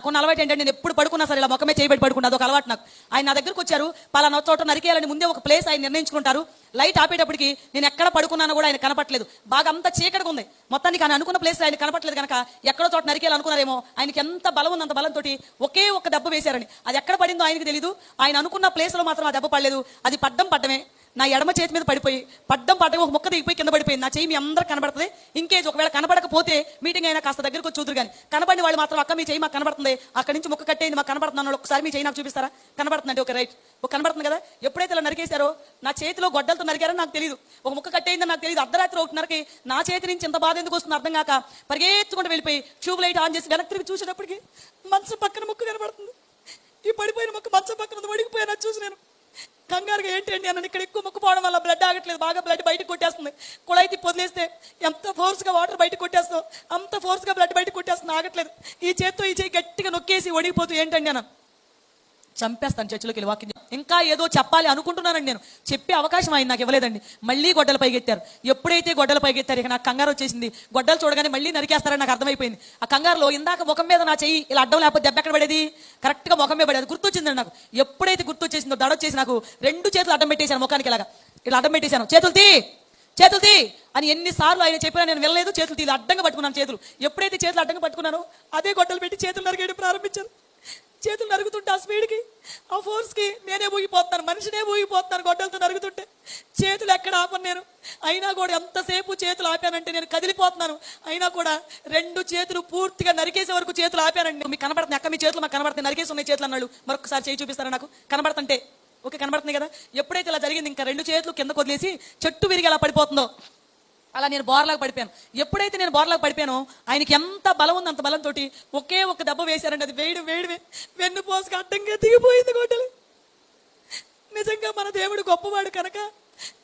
నాకు అలవాటు ఏంటంటే నేను ఎప్పుడు పడుకున్నా సరే ఇలా మొక్కమే చేయబడి పడుకున్నా అదొక అలవాటు నాకు. ఆయన నా దగ్గరకు వచ్చారు. పలానా చోట నరికేయాలని ముందే ఒక ప్లేస్ ఆయన నిర్ణయించుకుంటారు. లైట్ ఆపేటప్పటికి నేను ఎక్కడ పడుకున్నానో కూడా ఆయన కనపట్లేదు బాగా అంత చీకటిగా ఉంది. మొత్తానికి ఆయన అనుకున్న ప్లేస్ ఆయన కనపట్లేదు కనుక ఎక్కడో చోట నరికేయాలనుకున్నారేమో ఆయనకి ఎంత బలం ఉంది అంత బలంతో ఒకే ఒక దెబ్బ వేశారని. అది ఎక్కడ పడిందో ఆయనకి తెలియదు ఆయన అనుకున్న ప్లేస్లో మాత్రం ఆ దెబ్బ పడలేదు. అది పడ్డం పడ్డమే. నా ఎడమ చేతి మీద పడిపోయి పడ్డం పడ్డం ఒక మొక్క దిగిపోయి కింద పడిపోయింది. నా చేయి మీ అందరికి కనబడుతుంది. ఇంకేజ్ ఒకవేళ కనబడకపోతే మీటింగ్ అయినా కాస్త దగ్గరకు వచ్చి చూదురు కానీ కనబడిన వాళ్ళు మాత్రం అక్క మీ చేయి మాకు కనబడుతుంది. అక్కడి నుంచి ముక్క కట్టేది మాకు కనబడుతున్నాను ఒకసారి మీ చేయి నాకు చూపిస్తారా? కనబడుతుందండి ఒక రైట్. ఒక కనబడుతుంది కదా? ఎప్పుడైతే ఇలా నరికేశారో నా చేతిలో గొడ్డలతో నరికారో నాకు తెలియదు ఒక ముక్క కట్టేయిందని నాకు తెలియదు అర్ధరాత్రి నరికి నా చేతి నుంచి ఇంత బాధ ఎందుకు వస్తుంది అర్థం కాక పరిగెత్తుకుంటూ వెళ్ళిపోయి ట్యూబ్ లైట్ ఆన్ చేసి వెనక్కి తిరిగి చూసేటప్పటికి మంచం పక్కన ముక్క కనబడుతుంది. ఈ పడిపోయిన ముక్క మంచం పక్కన ఉంది, వడిగిపోయినా చూసి నేను. కంగారుగా ఏంటి అండి అన్న ఇక్కడ ఎక్కువ ముక్కుపోవడం వల్ల బ్లడ్ ఆగట్లేదు. బాగా బ్లడ్ బయటకు కొట్టేస్తుంది. కుళాయి పొదిలేస్తే ఎంత ఫోర్స్గా వాటర్ బయటకు కొట్టేస్తాం అంత ఫోర్స్గా బ్లడ్ బయటకు కొట్టేస్తుంది ఆగట్లేదు. ఈ చేత్తో ఈ చేయి గట్టిగా నొక్కేసి ఒడిగిపోతూ ఏంటండి అన్న చంపేస్తాను చర్చిలోకి వెళ్ళి వాకింగ్ ఇంకా ఏదో చెప్పాలి అనుకుంటున్నానండి నేను. చెప్పే అవకాశం ఆయన నాకు ఇవ్వలేదండి. మళ్ళీ గొడ్డల పైకెత్తారు. ఎప్పుడైతే గొడ్డల పైకెత్తారు ఇక నాకు కంగారు వచ్చేసింది. గొడ్డలు చూడగానే మళ్ళీ నరికేస్తారని నాకు అర్థమైపోయింది. ఆ కంగారులో ఇందాక ముఖం మీద నా చెయ్యి ఇలా అడ్డం లేకపోతే దెబ్బ ఎక్కడ పడేది? కరెక్ట్గా ముఖం మీద పడేది. గుర్తొచ్చిందండి నాకు. ఎప్పుడైతే గుర్తొచ్చేసిందో దడొచ్చేసి నాకు రెండు చేతులు అడ్డం పెట్టేశాను ముఖానికి ఇలాగా. ఇలా అడ్డం పెట్టేశాను. చేతులు తీ! చేతులు తీ! అని ఎన్నిసార్లు ఆయన చెప్పినా నేను వెళ్ళలేదు చేతులు తీ! అడ్డంగా పట్టుకున్నాను చేతులు. ఎప్పుడైతే చేతులు అడ్డంగా పట్టుకున్నానో అదే గొడ్డలు పెట్టి చేతులు నరికేయడం ప్రారంభించారు చేతులు నరుగుతుంటే ఆ స్పీడ్కి ఆ ఫోర్స్కి నేనే ఊగిపోతున్నాను మనిషినే ఊగిపోతున్నాను గొడ్డలతో నరుగుతుంటే చేతులు ఎక్కడ ఆపను నేను? అయినా కూడా ఎంతసేపు చేతులు ఆపానంటే నేను కదిలిపోతున్నాను. అయినా కూడా రెండు చేతులు పూర్తిగా నరికేసే వరకు చేతులు ఆపానండి. మీకు కనబడుతుంది అక్క మీ చేతులు మాకు కనబడుతుంది నరికేసి ఉన్నాయి చేతులు అన్నాడు మరొకసారి చేయి చూపిస్తారా నాకు? కనబడుతుంటే. ఓకే కనబడుతుంది కదా? ఎప్పుడైతే ఇలా జరిగింది ఇంకా రెండు చేతులు కింద కొదిలేసి చెట్టు విరిగి అలా పడిపోతుందో? అలా నేను బోర్లాగా పడిపోయాను. ఎప్పుడైతే నేను బోర్లాగా పడిపోయానో ఆయనకి ఎంత బలం ఉంది అంత బలంతో ఒకే ఒక దెబ్బ వేశారండి అది వేడు వేడి వెన్ను పోసుకు అడ్డంగా దిగిపోయింది గొడ్డలి. నిజంగా మన దేవుడు గొప్పవాడు కనుక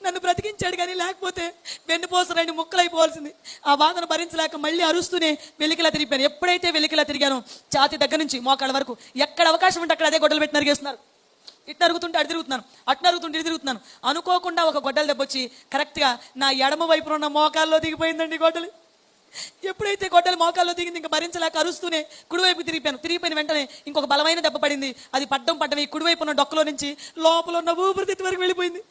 నన్ను బ్రతికించాడు కానీ లేకపోతే వెన్నుపోస రెండు ముక్కలైపోవాల్సింది. ఆ బాధను భరించలేక మళ్ళీ అరుస్తూనే వెలికిలా తిరిగిపోయాను. ఎప్పుడైతే వెలికిలా తిరిగానో ఛాతి దగ్గర నుంచి మోకాళ్ళ వరకు ఎక్కడ అవకాశం ఉంటే అక్కడ అదే గొడ్డలు పెట్టి నరిగేస్తున్నారు. ఇటు నరుగుతుంటే అటు తిరుగుతున్నాను అటు నరుగుతుంటే ఇటు తిరుగుతున్నాను. అనుకోకుండా ఒక గొడ్డలు దెబ్బొచ్చి కరెక్ట్గా నా ఎడమ వైపున ఉన్న మోకాల్లో దిగిపోయిందండి గొడ్డలు. ఎప్పుడైతే గొడ్డలు మోకాల్లో దిగింది ఇంకా భరించలేక అరుస్తూనే కుడివైపు తిరిగిపోయాను. తిరిగిపోయిన వెంటనే ఇంకొక బలమైన దెబ్బ పడింది. అది పడ్డం పడ్డం ఈ కుడివైపు ఉన్న డొక్కలో నుంచి లోపల ఉన్న ఊపిరితిత్తు వరకు వెళ్ళిపోయింది.